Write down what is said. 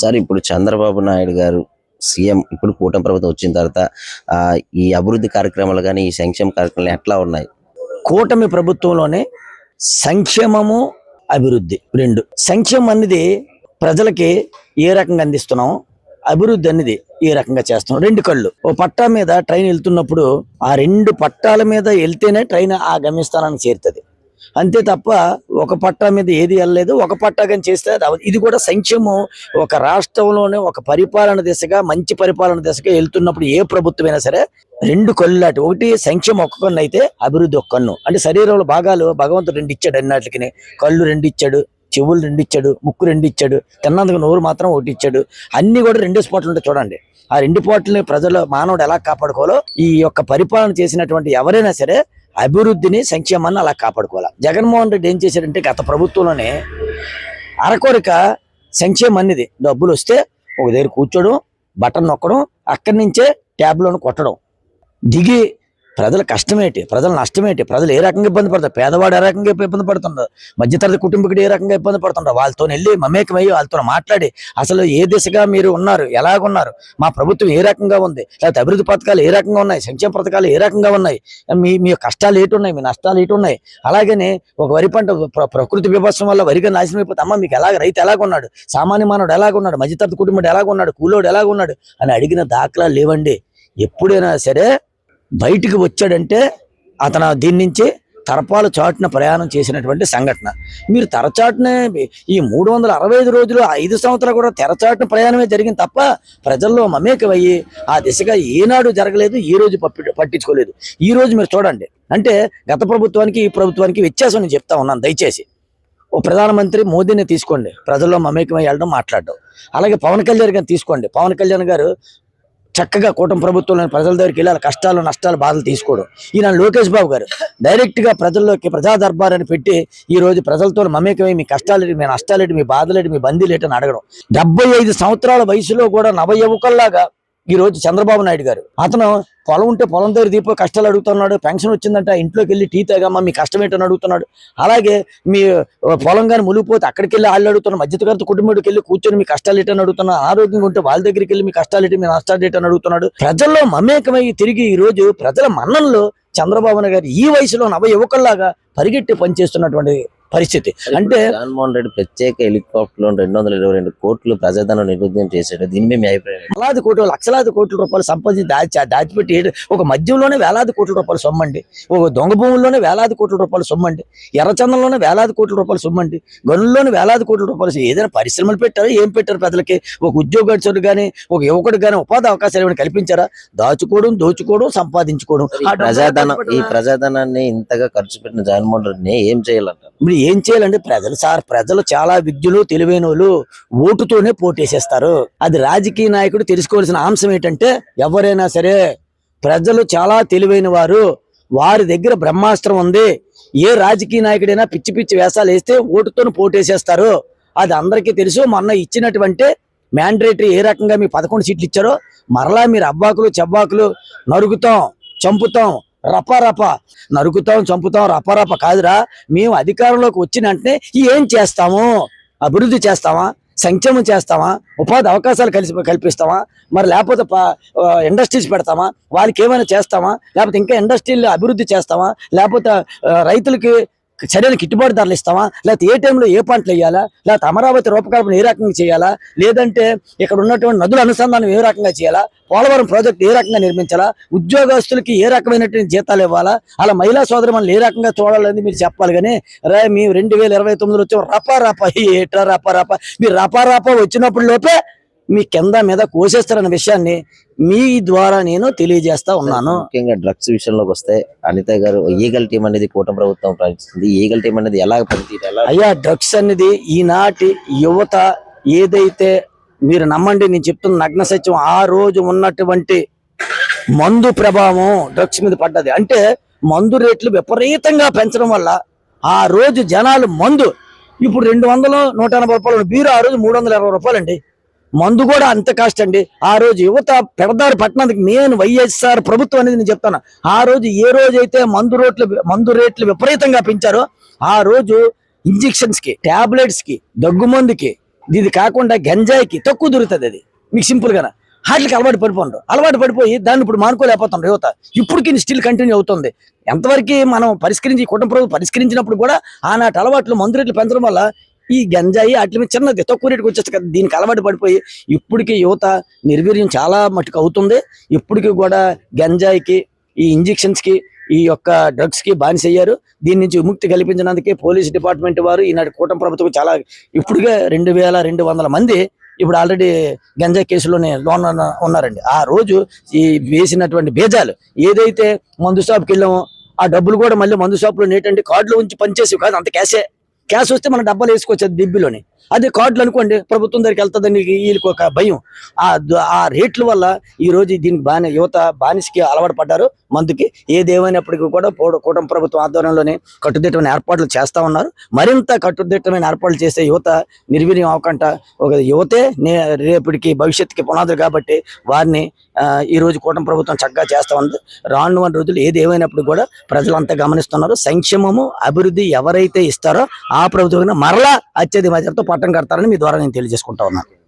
Sir ఇప్పుడు చంద్రబాబు నాయుడు గారు CM ఇప్పుడు కూటమి ప్రభుత్వం వచ్చిన తర్వాత ఈ అభివృద్ధి కార్యక్రమాలు కానీ ఈ సంక్షేమ కార్యక్రమాలు ఎట్లా ఉన్నాయి? కూటమి ప్రభుత్వంలోనే సంక్షేమము అభివృద్ధి రెండు. సంక్షేమం అనేది ప్రజలకి ఏ రకంగా అందిస్తున్నాం? అభివృద్ధి అనేది ఏ రకంగా చేస్తున్నాం? రెండు కళ్ళు. ఓ పట్టా మీద ట్రైన్ వెళ్తున్నప్పుడు ఆ రెండు పట్టాల మీద వెళ్తేనే ట్రైన్ ఆ గమ్యస్థానానికి చేరుతుంది. అంతే తప్ప ఒక పట్టా మీద ఏది వెళ్ళలేదు ఒక పట్టా కానీ చేస్తే ఇది కూడా సంక్షేమం. ఒక రాష్ట్రంలోనే ఒక పరిపాలన దిశగా మంచి పరిపాలన దిశగా వెళ్తున్నప్పుడు ఏ ప్రభుత్వమైనా సరే రెండు కళ్ళు ఒకటి సంక్షేమం ఒక్క కన్ను అయితే అభివృద్ధి ఒక్క కన్ను. అంటే శరీరంలో భాగాలు భగవంతుడు రెండు ఇచ్చాడు అన్నిటికి కళ్ళు రెండు ఇచ్చాడు చెవులు రెండు ఇచ్చాడు ముక్కు రెండు ఇచ్చాడు తిన్నందుకు నోరు మాత్రం ఒకటి ఇచ్చాడు. అన్ని కూడా రెండే స్పాట్లు ఉంటాయి చూడండి. ఆ రెండు పాటలని ప్రజలు మానవుడు ఎలా కాపాడుకోవాలో ఈ యొక్క పరిపాలన చేసినటువంటి ఎవరైనా సరే అభివృద్ధిని సంక్షేమాన్ని అలా కాపాడుకోవాలి. జగన్మోహన్ రెడ్డి ఏం చేశాడంటే గత ప్రభుత్వంలోనే అరకొరక సంక్షేమం అనేది డబ్బులు వస్తే ఒక దగ్గర కూర్చోడం బటన్ నొక్కడం అక్కడి నుంచే ట్యాబ్లోను కొట్టడం దిగి ప్రజల కష్టమేంటి? ప్రజల నష్టమేంటి? ప్రజలు ఏ రకంగా ఇబ్బంది పడతారు? పేదవాడు ఏ రకంగా ఇబ్బంది పడుతున్నారు మధ్యతరగతి కుటుంబకుడు ఏ రకంగా ఇబ్బంది పడుతున్నారు వాళ్ళతో వెళ్ళి మమేకమయ్యి వాళ్ళతో మాట్లాడి అసలు ఏ దిశగా మీరు ఉన్నారు? ఎలాగున్నారు? మా ప్రభుత్వం ఏ రకంగా ఉంది? లేకపోతే అభివృద్ధి పథకాలు ఏ రకంగా ఉన్నాయి? సంక్షేమ పథకాలు ఏ రకంగా ఉన్నాయి? మీ మీ కష్టాలు ఏటు ఉన్నాయి మీ నష్టాలు ఏటు ఉన్నాయి అలాగనే ఒక వరి పంట ప్ర- ప్రకృతి విభత్సం వల్ల వరిగా నాశనం అయిపోతే అమ్మ మీకు ఎలాగ రైతు ఎలాగున్నాడు? సామాన్య మానవుడు ఎలాగున్నాడు? మధ్యతరగతి కుటుంబం ఎలాగున్నాడు? కూలోడు ఎలాగున్నాడు? అని అడిగిన దాఖలా లేవండి. ఎప్పుడైనా సరే బయటికి వచ్చాడంటే అతను దీని నుంచి తరపాలు చాటున ప్రయాణం చేసినటువంటి సంఘటన. మీరు తెరచాటునే ఈ మూడు వందల అరవై ఐదు రోజులు ఐదు సంవత్సరాలు కూడా తెరచాటున ప్రయాణమే జరిగింది తప్ప ప్రజల్లో మమేకమయ్యి ఆ దిశగా ఏనాడు జరగలేదు ఈ రోజు పట్టించుకోలేదు. ఈ రోజు మీరు చూడండి. అంటే గత ప్రభుత్వానికి ఈ ప్రభుత్వానికి వ్యత్యాసం నేను చెప్తా ఉన్నాను దయచేసి. ఓ ప్రధానమంత్రి మోదీని తీసుకోండి. ప్రజల్లో మమేకమై వెళ్ళడం మాట్లాడడం. అలాగే పవన్ కళ్యాణ్ గారిని తీసుకోండి. పవన్ కళ్యాణ్ గారు చక్కగా కూటమి ప్రభుత్వంలోని ప్రజల దగ్గరికి వెళ్ళి కష్టాలు నష్టాలు బాధలు తీసుకోవడం. ఈయన లోకేష్ బాబు గారు డైరెక్ట్గా ప్రజల్లోకి ప్రజా దర్బార్ అని పెట్టి ఈ రోజు ప్రజలతో మమేకమై మీ కష్టాలేటి మీ నష్టాలేటి మీ బాధలేటి మీ బందీలేటి అని అడగడం. డెబ్బై ఐదు సంవత్సరాల వయసులో కూడా నవ యువకుల్లాగా ఈ రోజు చంద్రబాబు నాయుడు గారు. అతను పొలం ఉంటే పొలం దగ్గర దీపో కష్టాలు అడుగుతున్నాడు పెన్షన్ వచ్చిందంట ఇంట్లోకి వెళ్ళి టీ తాగమ్మా మీ కష్టం ఏంటని అడుగుతున్నాడు. అలాగే మీ పొలం కానీ మునిగిపోతే అక్కడికి వెళ్ళి వాళ్ళు అడుగుతున్నారు మధ్యతరగతి కుటుంబానికి వెళ్ళి కూర్చొని మీ కష్టాలు ఏంటని అడుగుతున్నాడు ఆరోగ్యంగా ఉంటే వాళ్ళ దగ్గరికి వెళ్ళి మీ కష్టాలు ఏంటి మీ నష్టాలు ఏంటని అడుగుతున్నాడు. ప్రజల్లో మమేకమై తిరిగి ఈ రోజు ప్రజల మన్ననలో చంద్రబాబు నాయుడు గారు ఈ వయసులో నవ యువకుల్లాగా పరిగెట్టి పనిచేస్తున్నటువంటి పరిస్థితి. అంటే జగన్మోహన్ రెడ్డి ప్రత్యేక హెలికాప్టర్లో రెండు వందల ఇరవై రెండు కోట్లు ప్రజాధనం నిరుద్ధం చేశాడు. దీని మీద మీ అభిప్రాయం? వేలాది కోట్లు లక్షలాది కోట్ల రూపాయలు సంపాదించి దాచి దాచిపెట్టి ఒక మద్యంలోనే వేలాది కోట్ల రూపాయలు సొమ్మండి. ఒక దొంగ భూముల్లోనే వేలాది కోట్ల రూపాయలు సొమ్మండి. ఎర్రచందంలోనే వేలాది కోట్ల రూపాయలు సొమ్మండి. గనుల్లోనే వేలాది కోట్ల రూపాయలు. ఏదైనా పరిశ్రమలు పెట్టారు? ఏం పెట్టారు ప్రజలకి? ఒక ఉద్యోగస్తుడు కానీ ఒక యువకుడు కానీ ఉపాధి అవకాశాలు ఏమైనా కల్పించారా? దాచుకోవడం దోచుకోవడం సంపాదించుకోవడం. ప్రజాధనం ఈ. ప్రజాధనాన్ని ఇంతగా ఖర్చు పెట్టిన జగన్మోహన్ రెడ్డిని ఏం చేయాలంటారు? ఏం చేయాలంటే ప్రజలు సార్ ప్రజలు చాలా విద్యులు తెలివైన వాళ్ళు ఓటుతోనే పోటేసేస్తారు. అది రాజకీయ నాయకుడు తెలుసుకోవాల్సిన అంశం ఏంటంటే ఎవరైనా సరే ప్రజలు చాలా తెలివైన వారు వారి దగ్గర బ్రహ్మాస్త్రం ఉంది ఏ రాజకీయ నాయకుడైనా పిచ్చి పిచ్చి వేషాలు వేస్తే ఓటుతోనే పోటేసేస్తారు. అది అందరికీ తెలుసు మొన్న ఇచ్చినటువంటి మ్యాండేటరీ ఏ రకంగా మీ పదకొండు సీట్లు ఇచ్చారో మరలా మీరు అబ్బాకులు చెబ్బాకులు నరుగుతాం చంపుతాం రపారప నరుకుతాం చంపుతాం రపారప కాదురా. మేము అధికారంలోకి వచ్చిన వెంటనే ఏం చేస్తాము? అభివృద్ధి చేస్తామా? సంక్షేమం చేస్తామా? ఉపాధి అవకాశాలు కలిసి కల్పిస్తామా? మరి లేకపోతే ఇండస్ట్రీస్ పెడతామా? వాళ్ళకి ఏమైనా చేస్తామా? లేకపోతే ఇంకా ఇండస్ట్రీలు అభివృద్ధి చేస్తామా? లేకపోతే రైతులకి సరైన గిట్టుబాటు ధరలు ఇస్తామా? లేకపోతే ఏ టైంలో ఏ పంటలు వేయాలా? లేకపోతే అమరావతి రూపకల్పన ఏ రకంగా చేయాలా? లేదంటే ఇక్కడ ఉన్నటువంటి నదుల అనుసంధానం ఏ రకంగా చేయాలా? పోలవరం ప్రాజెక్టు ఏ రకంగా నిర్మించాలా? ఉద్యోగస్తులకి ఏ రకమైనటువంటి జీతాలు ఇవ్వాలా? అలా మహిళా సోదరు మనల్ని ఏ రకంగా చూడాలని మీరు చెప్పాలి కానీ రే మేము రెండు వేల ఇరవై తొమ్మిదిలో వచ్చి రపా రపా ఏట్రా రపా రపా. మీరు రపా రపా వచ్చినప్పుడు లోపే మీ కింద మీద కోసేస్తారన్న విషయాన్ని మీ ద్వారా నేను తెలియజేస్తా ఉన్నాను. ముఖ్యంగా డ్రగ్స్ విషయంలోకి వస్తే అనిత గారు ఈగల్ టీం అనేది కూటమి ప్రభుత్వం ప్రకటిస్తుంది. ఈగల్ టీం అనేది ఎలా పనితీరు ఎలా అయ్యా డ్రగ్స్ అనేది ఈనాటి యువత ఏదైతే మీరు నమ్మండి నేను చెప్తున్న నగ్న సత్యం ఆ రోజు ఉన్నటువంటి మందు ప్రభావం డ్రగ్స్ మీద పడ్డది. అంటే మందు రేట్లు విపరీతంగా పెంచడం వల్ల ఆ రోజు జనాలు మందు ఇప్పుడు రెండు వందలు నూట ఎనభై రూపాయలు బీరు ఆ రోజు మూడు వందల ఇరవై రూపాయలు అండి మందు కూడా అంత కాస్ట్ అండి. ఆ రోజు యువత పెడదారు పట్టణానికి మెయిన్ వైఎస్ఆర్ ప్రభుత్వం అనేది నేను చెప్తాను ఆ రోజు ఏ రోజైతే మందు రేట్లు మందు రేట్లు విపరీతంగా పెంచారో ఆ రోజు ఇంజెక్షన్స్కి టాబ్లెట్స్కి దగ్గు మందుకి ఇది కాకుండా గంజాయికి తక్కువ దొరుకుతుంది అది. మీకు సింపుల్గా వాటికి అలవాటు పడిపోండు అలవాటు పడిపోయి దాన్ని ఇప్పుడు మానుకోలేకపోతుండ్రు యువత. ఇప్పటికి స్టిల్ కంటిన్యూ అవుతుంది. ఎంతవరకు మనం పరిష్కరించి కుటుంబ ప్రభుత్వం పరిష్కరించినప్పుడు కూడా ఆనాటి అలవాట్లు మందు రేట్లు పెంచడం వల్ల ఈ గంజాయి వాటి మీద చిన్నది తక్కువ రేటుకి వచ్చేస్తుంది కదా దీనికి అలవాటు పడిపోయి ఇప్పటికి యువత నిర్వీర్యం చాలా మటుకు అవుతుంది. ఇప్పటికి కూడా గంజాయికి ఈ ఇంజెక్షన్స్కి ఈ యొక్క డ్రగ్స్కి దీని నుంచి విముక్తి కల్పించినందుకే పోలీస్ డిపార్ట్మెంట్ వారు ఈనాటి కూటమి ప్రభుత్వం చాలా ఇప్పుడుగా రెండు వేల రెండు వందల మంది ఇప్పుడు ఆల్రెడీ గంజా కేసులోనే లోన్ ఉన్నారండి. ఆ రోజు ఈ వేసినటువంటి బీజాలు ఏదైతే మందు షాప్కి వెళ్ళామో ఆ డబ్బులు కూడా మళ్ళీ మందు షాప్లో నేటండి కార్డులో ఉంచి పనిచేసి కాదు అంత క్యాషే. క్యాష్ వస్తే మనం డబ్బాలు వేసుకోవచ్చు దిబ్బిలోని అదే కార్డులు అనుకోండి ప్రభుత్వం దగ్గరికి వెళ్తుందని వీళ్ళకి ఒక భయం. ఆ ఆ రేట్ల వల్ల ఈ రోజు దీనికి బాని యువత బానిసకి అలవాటు పడ్డారు. మందుకి ఏదేమైనప్పటికీ కూడా కూటమి ప్రభుత్వం ఆధ్వర్యంలోనే కట్టుదిట్టమైన ఏర్పాట్లు చేస్తా ఉన్నారు. మరింత కట్టుదిట్టమైన ఏర్పాట్లు చేసే యువత నిర్వీర్యం అవ్వకుండా ఒక యువతే నే- రేపటికి భవిష్యత్తుకి పునాదులు కాబట్టి వారిని ఆ, ఈ రోజు కూటమి ప్రభుత్వం చక్కగా చేస్తా ఉంది. రాను వన్ రోజులు ఏది ఏమైనప్పుడు కూడా ప్రజలంతా గమనిస్తున్నారు. సంక్షేమము అభివృద్ధి ఎవరైతే ఇస్తారో ఆ ప్రభుత్వం మరలా అత్యధిక మధ్యతో పట్టం కడతారని మీ ద్వారా నేను తెలియజేసుకుంటా ఉన్నాను.